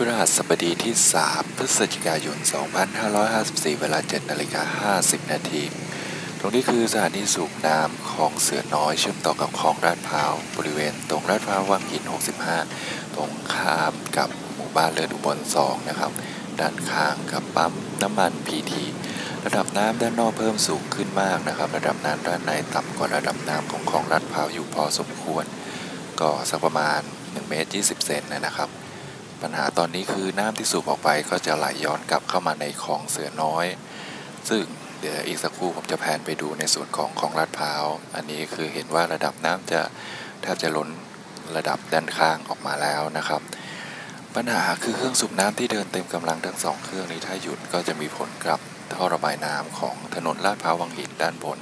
พฤหัสบดีที่ 3 พฤศจิกายน 2554 เวลา 7นาฬิกา50 นาที ตรงนี้คือสถานีสูบน้ำของเสือน้อยเชื่อมต่อกับคลองลาดพร้าว บริเวณตรงลาดพร้าววังหิน 65 ตรงข้ามกับหมู่บ้านเลิศอุบล2นะครับ ด้านข้างกับปั๊มน้ำมันพีทีระดับน้ำด้านนอกเพิ่มสูงขึ้นมากนะครับ ระดับน้ำด้านในต่ำกว่าระดับน้ำของคลองลาดพร้าวอยู่พอสมควร ก็สักประมาณ1เมตร20เซนนะครับ ปัญหาตอนนี้คือน้ำที่สูบออกไปก็จะไหลย้อนกลับเข้ามาในคลองเสือน้อย ซึ่งเดี๋ยวอีกสักครู่ผมจะแพนไปดูในส่วนของคลองลาดพร้าว อันนี้คือเห็นว่าระดับน้ำจะแทบจะล้นระดับด้านข้างออกมาแล้วนะครับ ปัญหาคือเครื่องสูบน้ำที่เดินเต็มกำลังทั้งสองเครื่องนี้ถ้าหยุดก็จะมีผลกับท่อระบายน้ำของถนนลาดพร้าววังหินด้านบน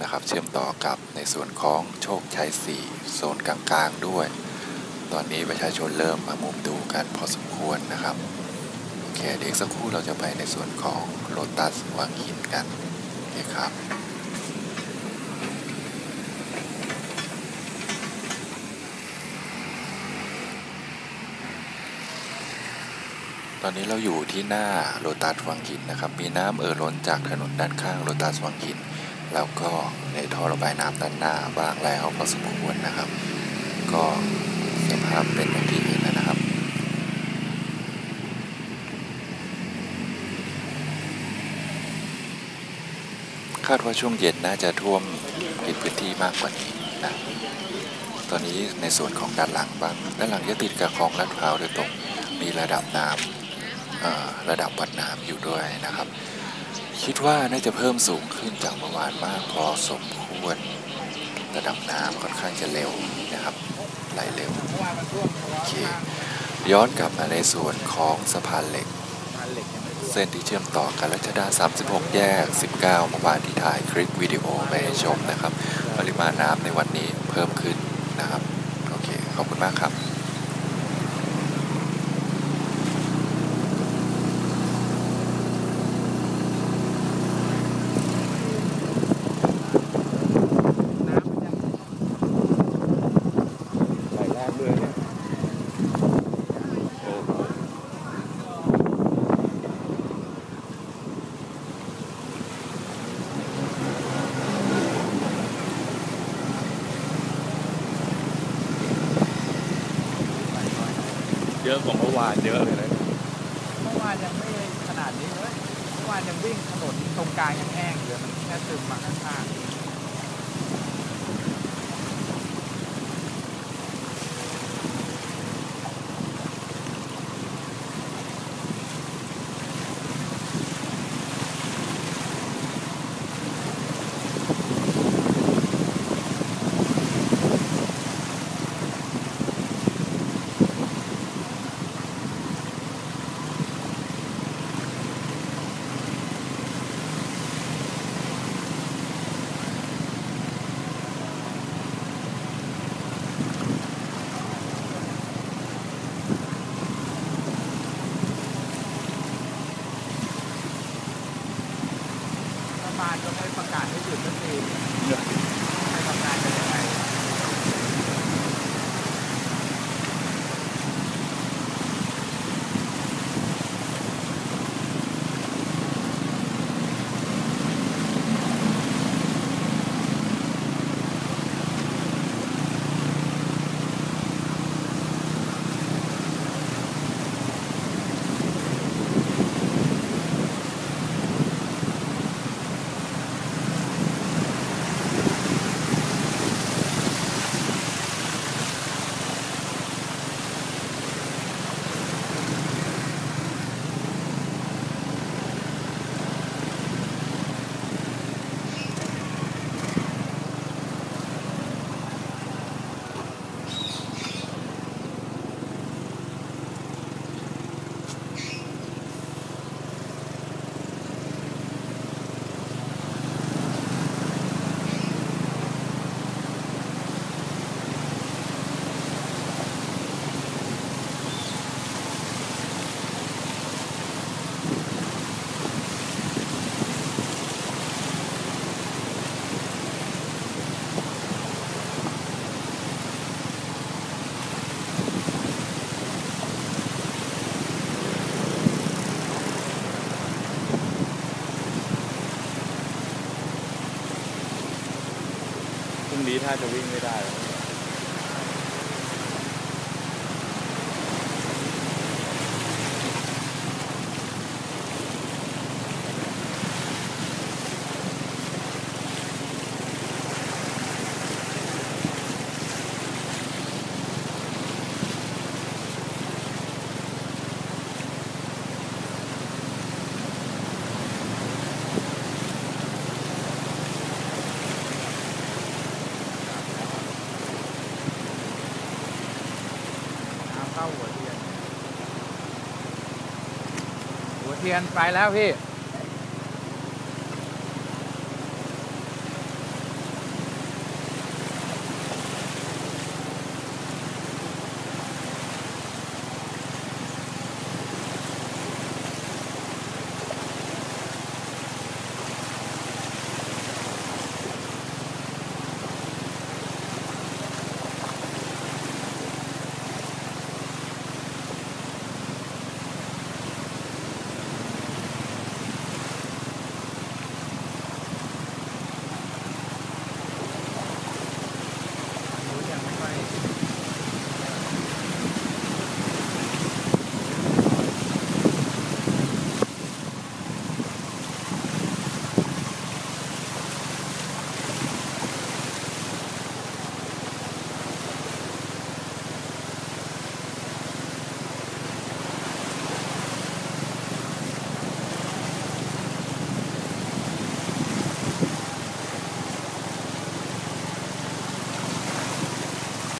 นะครับ เชื่อมต่อกับในส่วนของโชคชัย4โซนกลางๆด้วย ตอนนี้ประชาชนเริ่มมามุมดูกันพอสมควรนะครับ โอเค เดี๋ยวสักครู่เราจะไปในส่วนของโลตัสวังหินกัน โอเคครับตอนนี้เราอยู่ที่หน้าโลตัสวังหินนะครับ มีน้ำเอ่อล้นจากถนนด้านข้างโลตัสวังหิน แล้วก็ในท่อระบายน้ำด้านหน้าบางแล้วพอสมควรนะครับ ก็ สภาพเป็นอย่างที่เห็นนะครับ คาดว่าช่วงเย็นน่าจะท่วมกินพื้นที่มากกว่านี้นะตอนนี้ในส่วนของด้านหลังบ้างด้านหลังจะติดกับคลองลาดพร้าวโดยตรงมีระดับน้ำระดับวัดน้ำอยู่ด้วยนะครับ คิดว่าน่าจะเพิ่มสูงขึ้นจากเมื่อวานมากพอสมควรระดับน้ำค่อนข้างจะเร็วนะครับ ไหลเร็วโอเคย้อนกลับมาในส่วนของสะพานเหล็ก เส้นที่เชื่อมต่อกันรัชดา 36 แยก 19 เมื่อวานที่ถ่ายคลิปวิดีโอไปชมนะครับ ปริมาณน้ำในวันนี้เพิ่มขึ้นนะครับ โอเค ขอบคุณมากครับ ไหลแรกเลยเนี่ยโอ้โห เยอะกว่าเมื่อวานเยอะเลยนะเมื่อวานยังไม่ขนาดนี้เลยเมื่อวานยังวิ่งถนนตรงกลางยังแห้งอยู่เลยมันแค่ซึมมาข้างๆ น่าจะวิ่งไม่ได้แล้ว น้ำเข้าหัวเทียน หัว เทียนไปแล้วพี่